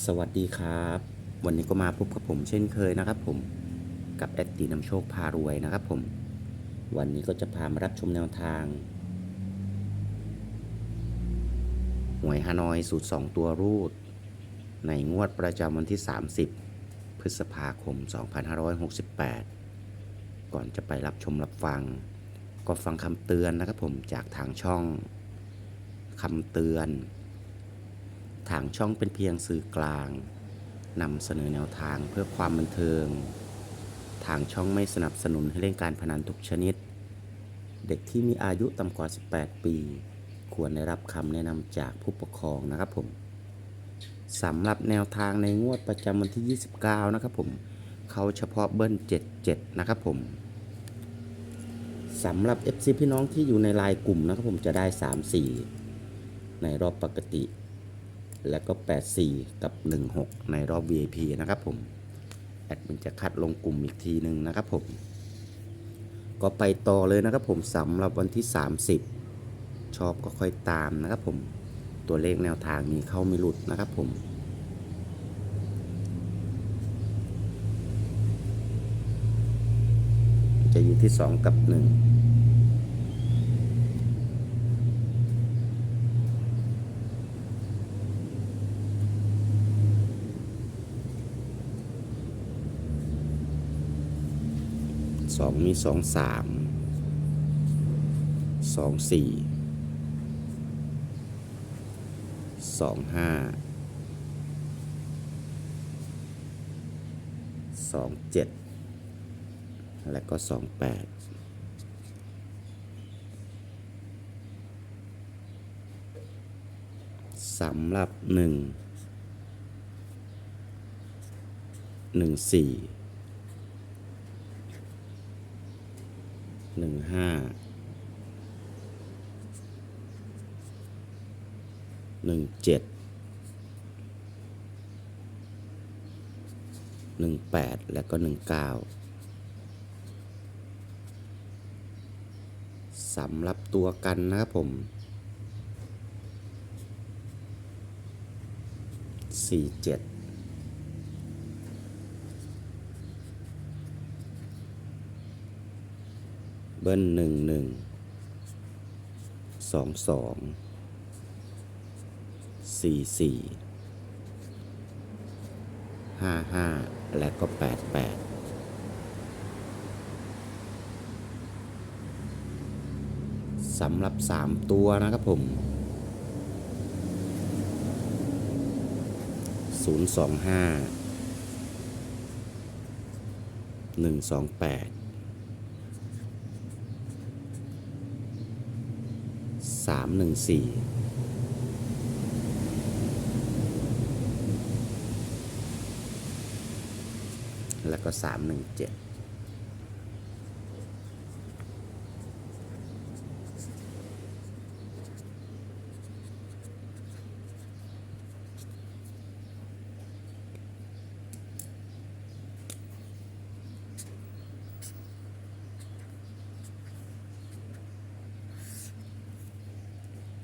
สวัสดีครับ วันนี้ก็มาพบกับผมเช่นเคยนะครับผมกับแอดตีนำโชคพารวยนะครับผม วันนี้ก็จะพามารับชมแนวทางหวยฮานอยสูตร 2 ตัวรูด ในงวดประจำวันที่ 30 พฤษภาคม 2568 ก่อนจะไปรับชมรับฟัง ก็ฟังคำเตือนนะครับผมจากทางช่องคำเตือน ทางช่องเป็นเพียงสื่อกลางนำเสนอแนวทางเพื่อความบันเทิง ทางช่องไม่สนับสนุนให้เล่นการพนันทุกชนิด เด็กที่มีอายุต่ำกว่า 18 ปี ควรได้รับคำแนะนำจากผู้ปกครองนะครับผมสำหรับแนวทางในงวดประจำวันที่ 29 นะครับผมเขาเฉพาะเบิ้ล 77 นะครับผมสำหรับ FC พี่น้องที่อยู่ในไลน์กลุ่มนะครับผมจะได้ 3-4 ในรอบปกติ แล้วก็ 84 กับ 16 ในรอบ VIP นะครับผม แอดมินจะคัดลงกลุ่มอีกทีหนึ่งนะครับผม ก็ไปต่อเลยนะครับผมสำหรับวันที่ 30 ชอบก็ค่อยตามนะครับผม ตัวเลขแนวทางมีเข้าไม่หลุดนะครับผมจะอยู่ที่ 2 กับ 1 สองมีสองสามสองสี่สองห้าสองเจ็ดและก็สองแปดสำหรับหนึ่งหนึ่งสี่ หนึ่งห้าหนึ่งเจ็ดหนึ่งแปดแล้วก็หนึ่งเก้าสำหรับตัวกันนะครับผมสี่เจ็ด เบิ้ลหนึ่งหนึ่งสองสองสี่สี่ห้าห้าและก็แปดแปดสำหรับสามตัวนะครับผมศูนย์สองห้าหนึ่งสองแปด สามหนึ่งสี่แล้วก็สามหนึ่งเจ็ด